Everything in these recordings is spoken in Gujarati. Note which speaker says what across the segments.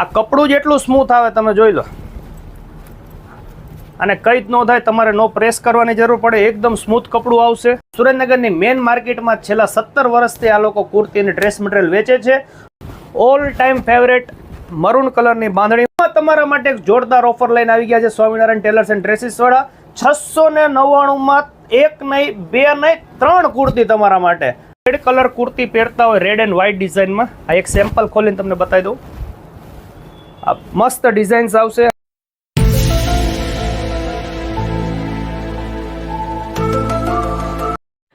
Speaker 1: આ કપડું જેટલું સ્મૂથ આવે, તમે જોઈ લો. અને કંઈ જ ન થાય, તમારે નો પ્રેસ કરવાની જરૂર પડે, એકદમ સ્મૂથ કપડું આવશે. સુરેન્દ્રનગરની મેઇન માર્કેટમાં છેલ્લા સત્તર વર્ષથી આ લોકો કુર્તી અને ડ્રેસ મટીરિયલ વેચે છે. ઓલ ટાઈમ ફેવરેટ મરૂન કલરની બાંધણીમાં તમારા માટે એક જોરદાર ઓફર લઈને આવી ગયા છે સ્વામિનારાયણ ટેલર્સ એન્ડ ડ્રેસીસ વાળા. છસો ને નવ્વાણુંમાં એક નહીં, બે નહીં, ત્રણ કુર્તી તમારા માટે. રેડ કલર કુર્તી પહેરતા હોય રેડ એન્ડ વ્હાઇટ ડિઝાઇનમાં આ એક સેમ્પલ ખોલીને તમને બતાવી દઉં. મસ્ત ડિઝાઇન્સ આવશે.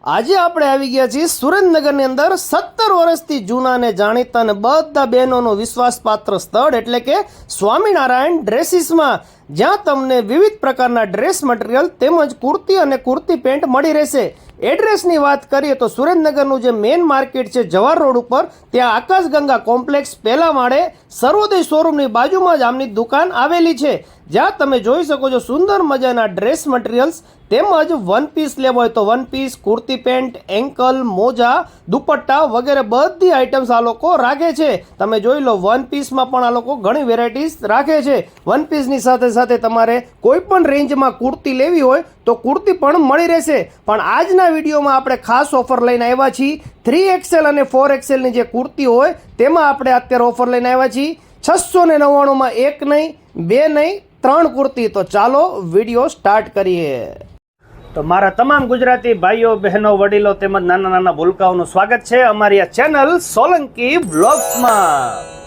Speaker 1: આજે આપણે આવી ગયા છીએ સુરેન્દ્રનગરની અંદર સત્તર વર્ષથી જૂના અને જાણીતા અને બધા બહેનોનું વિશ્વાસપાત્ર સ્થળ એટલે કે સ્વામિનારાયણ ડ્રેસીસમાં. જ્યાં તમને વિવિધ પ્રકારના ડ્રેસ મટીરિયલ તેમજ કુર્તી અને કુર્તી પેન્ટ મળી રહેશે. એડ્રેસની વાત કરીએ તો સુરેન્દ્રનગરનું જે મેઇન માર્કેટ છે જવાહર રોડ ઉપર, ત્યાં આકાશગંગા કોમ્પ્લેક્સ પહેલા માળે સર્વોદય શોરૂમની બાજુમાં જ આમની દુકાન આવેલી છે. જ્યાં તમે જોઈ શકો છો સુંદર મજાના ડ્રેસ મટીરિયલ્સ તેમજ વન પીસ લેવો હોય તો one piece kurti pant ankle મોજા, દુપટ્ટા વગેરે બધી આઇટમ્સ આ લોકો રાખે છે. તમે જોઈ લો વન પીસમાં પણ આ લોકો ઘણી વેરાયટીઝ રાખે છે. વન પીસની સાથે સાથે તમારે કોઈ પણ રેન્જમાં કુર્તી લેવી હોય તો કુર્તી પણ મળી રહેશે. પણ આજના વિડીયોમાં આપણે ખાસ ઓફર લઈને આવ્યા છીએ. થ્રી એક્સેલ અને ફોર એક્સેલની જે કુર્તી હોય તેમાં આપણે અત્યારે ઓફર લઈને આવ્યા છીએ. છસો ને નવ્વાણુંમાં એક નહીં, બે નહીં, ત્રણ કુર્તી. તો ચાલો વીડિયો સ્ટાર્ટ કરીએ. તો મારા તમામ ગુજરાતી ભાઈઓ, બહેનો, વડીલો તેમજ નાના નાના ભૂલકાઓનું સ્વાગત છે અમારી આ ચેનલ સોલંકી બ્લોગ્સમાં.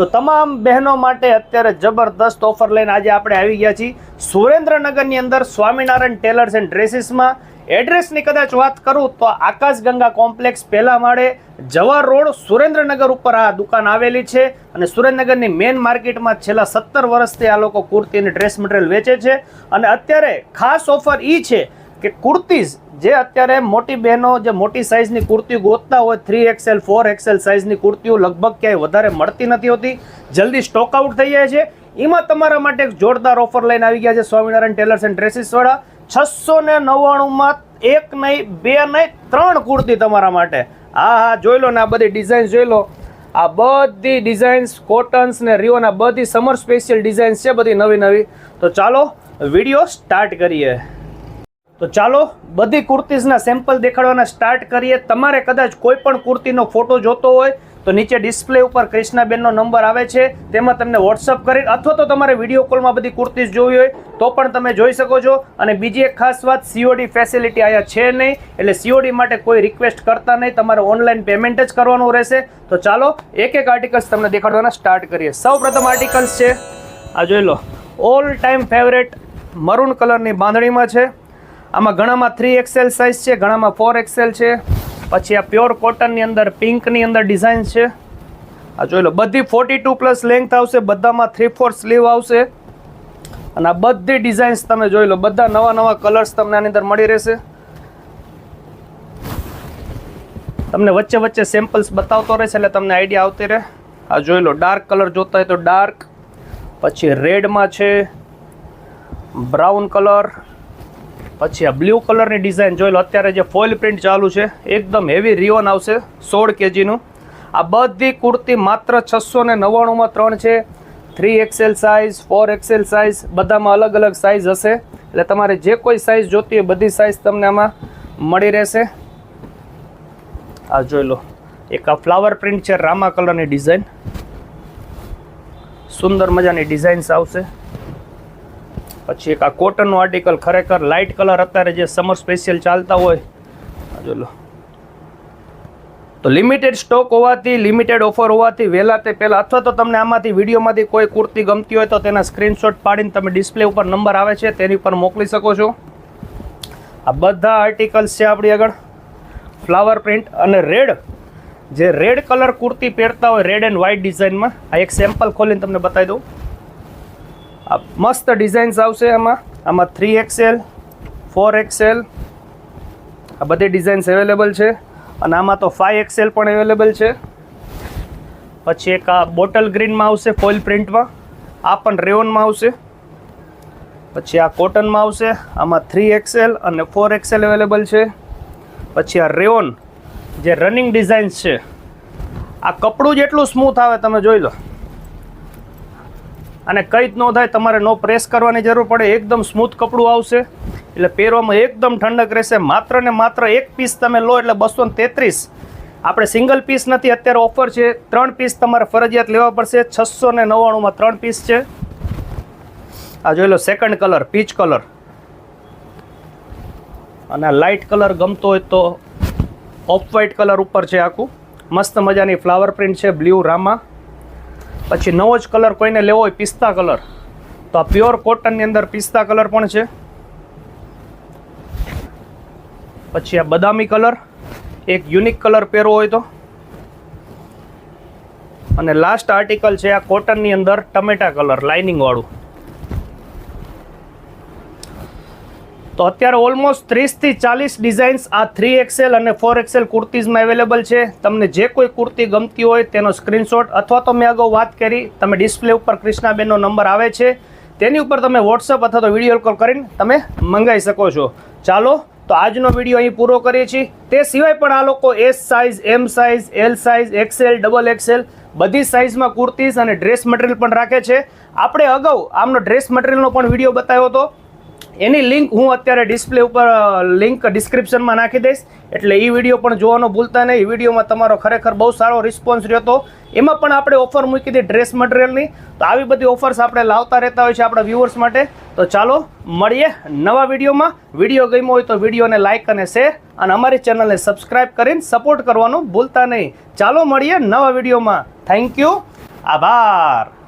Speaker 1: તો તમામ બહેનો માટે અત્યારે જબરદસ્ત ઓફર લઈને આજે આપણે આવી ગયા છીએ. સુરેન્દ્રનગરની અંદર સ્વામિનારાયણ ટેલર્સ એન્ડ ડ્રેસીસમાં એડ્રેસની કદાચ વાત કરું તો આકાશગંગા કોમ્પ્લેક્સ પહેલા માળે જવાહર રોડ સુરેન્દ્રનગર ઉપર આ દુકાન આવેલી છે અને સુરેન્દ્રનગરની મેઇન માર્કેટમાં છેલ્લા સત્તર વર્ષથી આ લોકો કુર્તી અને ડ્રેસ મટીરિયલ વેચે છે અને અત્યારે ખાસ ઓફર એ છે કે કુર્તીઝ, જે અત્યારે મોટી બહેનો, જે મોટી સાઇઝની કુર્તી ગોતતા હોય થ્રી એક્સેલ ફોર એક્સેલ સાઇઝની કુર્તીઓ લગભગ ક્યાંય વધારે મળતી નથી હોતી. જલ્દી સ્ટોક આઉટ થઈ જાય છે. એમાં તમારા માટે એક જોરદાર ઓફર લઈને આવી ગયા છે સ્વામિનારાયણ ટેલર્સ એન્ડ ડ્રેસીસવાળા છસો ને નવ્વાણુંમાં એક નહીં, બે નહીં, ત્રણ કુર્તી તમારા માટે. હા હા, જોઈ લો ને આ બધી ડિઝાઇન જોઈ લો. આ બધી ડિઝાઇન્સ કોટન્સ ને રિયોના બધી સમર સ્પેશિયલ ડિઝાઇન્સ છે બધી નવી નવી તો ચાલો, વીડિયો સ્ટાર્ટ કરીએ. તો ચાલો, બધી કુર્તીઝના સેમ્પલ દેખાડવાના સ્ટાર્ટ કરીએ. તમારે કદાચ કોઈ પણ કુર્તીનો ફોટો જોતો હોય, તો નીચે ડિસ્પ્લે ઉપર કૃષ્ણાબેનનો નંબર આવે છે. તેમાં તમને વોટ્સઅપ કરી, અથવા તો તમારે વીડિયો કોલમાં બધી કુર્તીઝ જોવી હોય, તો પણ તમે જોઈ શકો છો. અને બીજી એક ખાસ વાત સીઓડી ફેસિલિટી અહીંયા છે નહીં, એટલે સીઓડી માટે કોઈ રિક્વેસ્ટ કરતા નહીં. તમારે ઓનલાઈન પેમેન્ટ જ કરવાનું રહેશે. તો ચાલો, એક એક આર્ટિકલ્સ તમને દેખાડવાના સ્ટાર્ટ કરીએ. સૌ આર્ટિકલ્સ છે, આ જોઈ લો. ઓલ ટાઈમ ફેવરેટ મરૂન કલરની બાંધણીમાં છે. આમાં ઘણામાં થ્રી એક્સેલ સાઇઝ છે, ઘણામાં ફોર એક્સેલ છે. પછી આ પ્યોર કોટનની અંદર પિંકની અંદર ડિઝાઇન છે. આ જોઈ લો, બધી ફોર્ટી ટુ પ્લસ લેન્થ આવશે, બધામાં થ્રી ફોર સ્લીવ આવશે. અને આ બધી ડિઝાઇન્સ તમે જોઈ લો, બધા નવા નવા કલર્સ તમને આની અંદર મળી રહેશે. તમને વચ્ચે વચ્ચે સેમ્પલ્સ બતાવતો રહેશે, એટલે તમને આઈડિયા આવતી રહે. આ જોઈ લો ડાર્ક કલર જોતા હોય તો ડાર્ક પછી રેડમાં છે બ્રાઉન કલર પછી આ બ્લુ કલરની ડિઝાઇન જોઈ લો, અત્યારે જે ફોઇલ પ્રિન્ટ ચાલુ છે, એકદમ હેવી રિયોન આવશે, સોળ કેજીનું આ બધી કુર્તી માત્ર છસો ને નવ્વાણુંમાં ત્રણ છે. Three XL size four XL size બધામાં અલગ અલગ સાઇઝ હશે. એટલે તમારે જે કોઈ સાઇઝ જોતી હોય બધી સાઇઝ તમને આમાં મળી રહેશે. આ જોઈ લો, એક આ ફ્લાવર પ્રિન્ટ છે, રામા કલરની ડિઝાઇન. સુંદર મજાની ડિઝાઇન્સ આવશે. પછી એક આ કોટનનું આર્ટિકલ ખરેખર લાઇટ કલર અત્યારે જે સમર સ્પેશિયલ ચાલતા હોય જો લો. તો લિમિટેડ સ્ટોક હોવાથી લિમિટેડ ઓફર હોવાથી વહેલા તે પહેલાં અથવા તો તમને આમાંથી વિડીયોમાંથી કોઈ કુર્તી ગમતી હોય તો તેના સ્ક્રીનશોટ પાડીને તમે ડિસ્પ્લે ઉપર નંબર આવે છે, તેની પર મોકલી શકો છો. આ બધા આર્ટિકલ્સ છે આપણી આગળ. ફ્લાવર પ્રિન્ટ અને રેડ જે રેડ કલર કુર્તી પહેરતા હોય રેડ એન્ડ વ્હાઇટ ડિઝાઇનમાં આ એક સેમ્પલ ખોલીને તમને બતાવી દઉં. મસ્ત ડિઝાઇન્સ આવશે આમાં. આમાં થ્રી એક્સેલ ફોર એક્સેલ આ બધી ડિઝાઇન્સ અવેલેબલ છે. અને આમાં તો ફાઈવ એક્સેલ પણ અવેલેબલ છે. પછી એક આ બોટલ ગ્રીનમાં આવશે ફોઇલ પ્રિન્ટમાં આ પણ રેઓનમાં આવશે. પછી આ કોટનમાં આવશે. આમાં થ્રી એક્સેલ અને ફોર એક્સેલ અવેલેબલ છે. પછી આ રેઓન, જે રનિંગ ડિઝાઇન્સ છે. આ કપડું જેટલું સ્મૂથ આવે, તમે જોઈ લો. અને કંઈ જ ન થાય, તમારે નો પ્રેસ કરવાની જરૂર પડે, એકદમ સ્મૂથ કપડું આવશે. એટલે પહેરવામાં એકદમ ઠંડક રહેશે. માત્ર ને માત્ર એક પીસ તમે લો, એટલે બસો તેત્રીસ. આપણે સિંગલ પીસ નથી, અત્યારે ઓફર છે. ત્રણ પીસ તમારે ફરજિયાત લેવા પડશે. છસો ને નવ્વાણુંમાં ત્રણ પીસ છે. આ જોઈ લો સેકન્ડ કલર પીચ કલર અને લાઇટ કલર ગમતો હોય તો ઓફ વ્હાઇટ કલર ઉપર છે આખું. મસ્ત મજાની ફ્લાવર પ્રિન્ટ છે બ્લુ રામા પછી નવો જ કલર કોઈને લેવો હોય પિસ્તા કલર, તો આ પ્યોર કોટનની અંદર પિસ્તા કલર પણ છે. પછી આ બદામી કલર, એક યુનિક કલર પહેરવો હોય તો. અને લાસ્ટ આર્ટિકલ છે આ કોટનની અંદર ટમેટા કલર લાઇનિંગ તો અત્યારે ઓલમોસ્ટ ત્રીસથી ચાલીસ ડિઝાઇન્સ આ થ્રી એક્સેલ અને ફોર એક્સેલ કુર્તીઝમાં અવેલેબલ છે. તમને જે કોઈ કુર્તી ગમતી હોય તેનો સ્ક્રીનશોટ અથવા તો મેં અગાઉ વાત કરી, તમે ડિસ્પ્લે ઉપર કૃષ્ણાબેનનો નંબર આવે છે. તેની ઉપર તમે વોટ્સઅપ અથવા તો વીડિયો કોલ કરીને તમે મંગાવી શકો છો. ચાલો, તો આજનો વીડિયો અહીં પૂરો કરીએ છીએ. તે સિવાય પણ આ લોકો S size M size L size XL double XL બધી સાઇઝમાં કુર્તીઝ અને ડ્રેસ મટીરિયલ પણ રાખે છે. આપણે અગાઉ આમનો ડ્રેસ મટીરિયલનો પણ વીડિયો બતાવ્યો હતો. એની લિંક હું અત્યારે ડિસ્પ્લે ઉપર લિંક ડિસ્ક્રિપ્શનમાં નાખી દઈશ. એટલે એ વીડિયો પણ જોવાનો ભૂલતા નહીં. એ વિડીયોમાં તમારો ખરેખર બહુ સારો રિસ્પોન્સ રહ્યો હતો એમાં પણ આપણે ઓફર મૂકી હતી ડ્રેસ મટીરિયલની તો આવી બધી ઓફર્સ આપણે લાવતા રહેતા હોય છે આપણા વ્યૂઅર્સ માટે. તો ચાલો, મળીએ નવા વિડીયોમાં વીડિયો ગમ્યો હોય તો વિડીયોને લાઇક અને શેર અને અમારી ચેનલને સબસ્ક્રાઇબ કરીને સપોર્ટ કરવાનું ભૂલતા નહીં. ચાલો, મળીએ નવા વિડીયોમાં થેન્ક યુ આભાર.